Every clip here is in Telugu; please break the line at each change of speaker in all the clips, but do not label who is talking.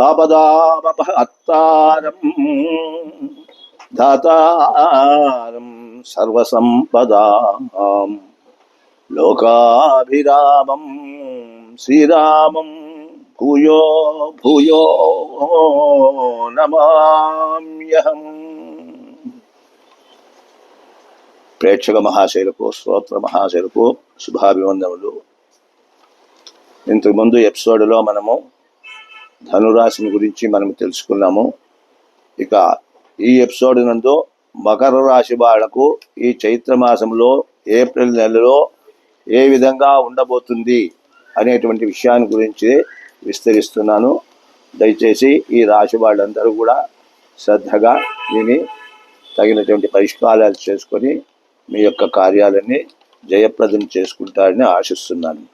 ఆపదాపహత్తారం దాతారం సర్వసంపదా. లోకాభిరామం శ్రీరామం భూయో భూయో నమామ్యహం. ప్రేక్షక మహాశైలకు శ్రోత్ర మహాశైలకు శుభాభివందనములు ఇంతకుముందు ఎపిసోడ్లో మనము ధనురాశిని గురించి మనం తెలుసుకున్నాము. ఇక ఈ ఎపిసోడ్ నందు మకర రాశి వాళ్ళకు ఈ చైత్ర మాసంలో ఏప్రిల్ నెలలో ఏ విధంగా ఉండబోతుంది అనేటువంటి విషయాన్ని గురించి విస్తరిస్తున్నాను. దయచేసి ఈ రాశి వాళ్ళందరూ కూడా శ్రద్ధగా విని తగినటువంటి పరిష్కారాలు చేసుకొని మీ యొక్క కార్యాలన్నీ జయప్రదం చేసుకుంటారని ఆశిస్తున్నాను.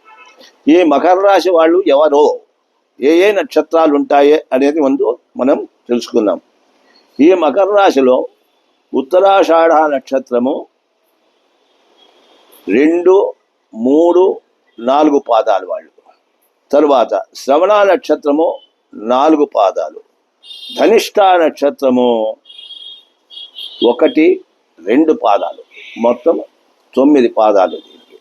ఈ మకర రాశి వాళ్ళు ఎవరో? ఏ ఏ నక్షత్రాలు ఉంటాయి అనేది ముందు మనం తెలుసుకుందాం. ఈ మకర రాశిలో ఉత్తరాషాఢ నక్షత్రము రెండు మూడు నాలుగు పాదాలు వాళ్ళు. తరువాత శ్రవణ నక్షత్రము నాలుగు పాదాలు. ధనిష్ట నక్షత్రము ఒకటి రెండు పాదాలు. మొత్తం తొమ్మిది పాదాలు దీనికి.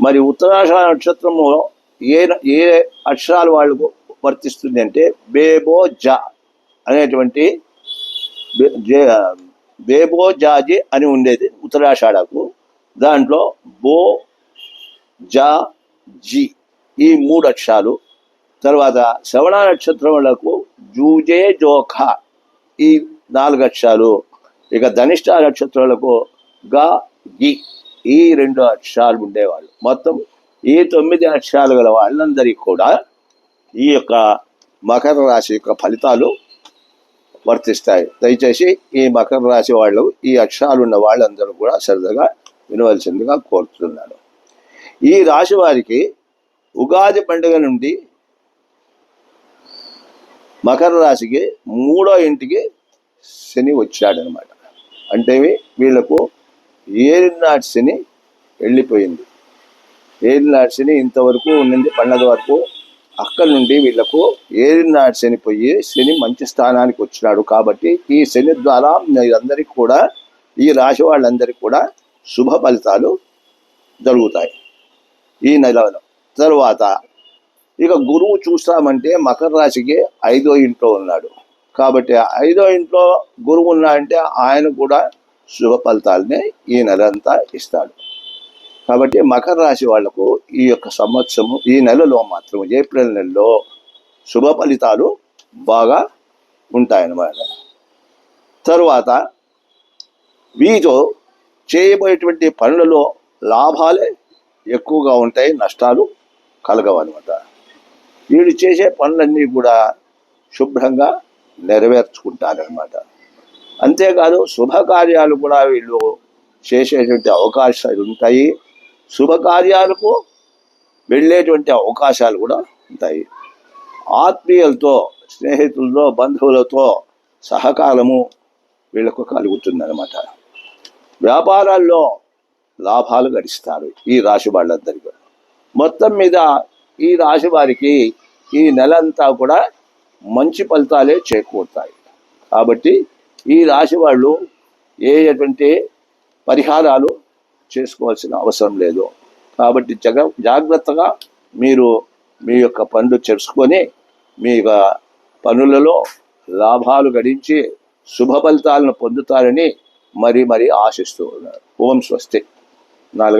మరి ఉత్తరాషాఢ నక్షత్రము ఏ ఏ అక్షరాలు వాళ్ళకు వర్తిస్తుంది అంటే బేబో జా అనేటువంటి బేబో జాజి అని ఉండేది ఉత్తరాషాఢకు. దాంట్లో బో జా జి ఈ మూడు అక్షరాలు. తర్వాత శ్రవణ నక్షత్రములకు జూజే జోఖా ఈ నాలుగు అక్షరాలు. ఇక ధనిష్ట నక్షత్రాలకు గా గి ఈ రెండు అక్షరాలు ఉండేవాళ్ళు. మొత్తం ఈ తొమ్మిది అక్షరాలు గల వాళ్ళందరికీ కూడా ఈ యొక్క మకర రాశి యొక్క ఫలితాలు వర్తిస్తాయి. దయచేసి ఈ మకర రాశి వాళ్ళు ఈ అక్షరాలు ఉన్న వాళ్ళందరూ కూడా సరదాగా వినవలసిందిగా కోరుతున్నాను. ఈ రాశి వారికి ఉగాది పండుగ నుండి మకర రాశికి మూడో ఇంటికి శని వచ్చాడనమాట. అంటే వీళ్ళకు ఏలినాటి శని వెళ్ళిపోయింది. ఏరి శని ఇంతవరకు ఉన్నది పండగ వరకు అక్కడి నుండి వీళ్ళకు ఏలినాటి శని పోయి శని మంచి స్థానానికి వచ్చినాడు కాబట్టి ఈ శని ద్వారా మీరందరికీ కూడా ఈ రాశి వాళ్ళందరికీ కూడా శుభ ఫలితాలు జరుగుతాయి ఈ నెలలో తర్వాత. ఇక గురువు చూస్తామంటే మకర రాశికి ఐదో ఇంట్లో ఉన్నాడు. కాబట్టి ఐదో ఇంట్లో గురువు ఉన్నాడంటే ఆయన కూడా శుభ ఫలితాలనే ఈ నెలంతా ఇస్తాడు. కాబట్టి మకర రాశి వాళ్ళకు ఈ యొక్క సంవత్సరము ఈ నెలలో మాత్రం ఏప్రిల్ నెలలో శుభ ఫలితాలు బాగా ఉంటాయన్నమాట. తరువాత వీరు చేయబోయేటువంటి పనులలో లాభాలే ఎక్కువగా ఉంటాయి నష్టాలు కలగవన్నమాట. వీడు వీళ్ళు చేసే పనులన్నీ కూడా శుభ్రంగా నెరవేర్చుకుంటారనమాట అంతేకాదు శుభకార్యాలు కూడా వీళ్ళు చేసేటువంటి అవకాశాలు ఉంటాయి. శుభకార్యాలకు వెళ్ళేటువంటి అవకాశాలు కూడా ఉంటాయి. ఆత్మీయులతో స్నేహితులతో బంధువులతో సహకారము వీళ్ళకు కలుగుతుందన్నమాట. వ్యాపారాల్లో లాభాలు గడిస్తారు ఈ రాశి వాళ్ళందరికీ కూడా. మొత్తం మీద ఈ రాశి వారికి ఈ నెలంతా కూడా మంచి ఫలితాలే చేకూరుతాయి. కాబట్టి ఈ రాశి వాళ్ళు ఏటువంటి పరిహారాలు చేసుకోవాల్సిన అవసరం లేదు. కాబట్టి జగ జాగ్రత్తగా మీరు మీ యొక్క పనులు చేసుకొని మీ యొక్క పనులలో లాభాలు గడించి శుభ ఫలితాలను పొందుతారని మరి మరి ఆశిస్తూ ఉన్నారు. ఓం స్వస్తి. నాలుగు